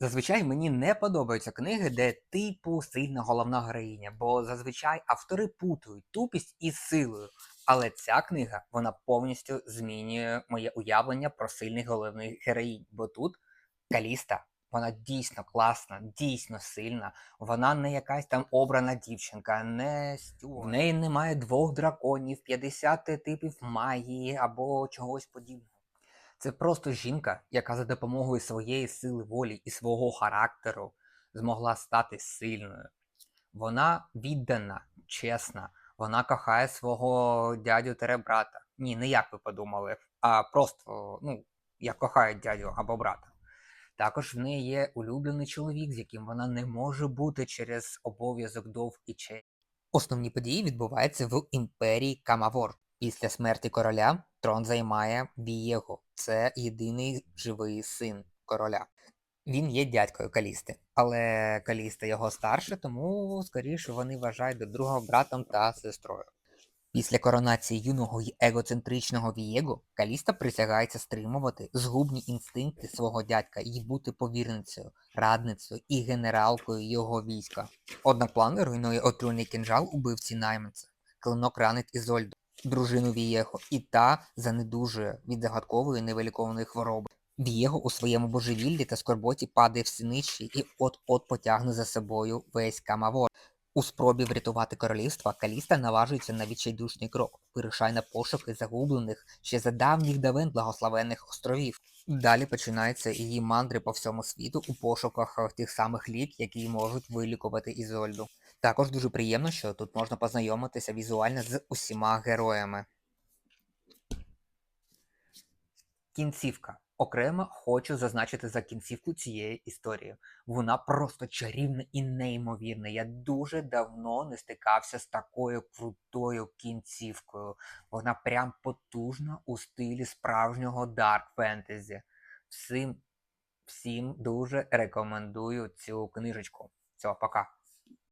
Зазвичай мені не подобаються книги, де типу сильна головна героїня, бо зазвичай автори путають тупість із силою. Але ця книга вона повністю змінює моє уявлення про сильних головних героїнь. Бо тут Каліста, вона дійсно класна, дійсно сильна. Вона не якась там обрана дівчинка, не стю. В неї немає двох драконів, 50 типів магії або чогось подібного. Це просто жінка, яка за допомогою своєї сили волі і свого характеру змогла стати сильною. Вона віддана, чесна, вона кохає свого дядю брата. Ні, не як ви подумали, а просто, ну, як кохає дядю або брата. Також в неї є улюблений чоловік, з яким вона не може бути через обов'язок довг і честь. Основні події відбуваються в імперії Камавор. Після смерті короля трон займає Вієго. Це єдиний живий син короля. Він є дядькою Калісти, але Каліста його старше, тому скоріше вони вважають до друга братом та сестрою. Після коронації юного й егоцентричного Вієго Каліста присягається стримувати згубні інстинкти свого дядька і бути повірницею, радницею і генералкою його війська. Однак план руйнує отруйний кінжал убивці найманця. Клинок ранить Ізольду, дружину Вієго, і та занедужує від загадкової невилікованої хвороби. Вієго у своєму божевіллі та скорботі падає в синичі і от-от потягне за собою весь Камавор. У спробі врятувати королівство Каліста наважується на відчайдушний крок, вирушає на пошуки загублених ще за давніх давен благословенних островів. Далі починаються її мандри по всьому світу у пошуках тих самих лік, які можуть вилікувати Ізольду. Також дуже приємно, що тут можна познайомитися візуально з усіма героями. Кінцівка. Окремо хочу зазначити за кінцівку цієї історії. Вона просто чарівна і неймовірна. Я дуже давно не стикався з такою крутою кінцівкою. Вона прям потужна у стилі справжнього дарк фентезі. Всім, всім дуже рекомендую цю книжечку. Все, пока.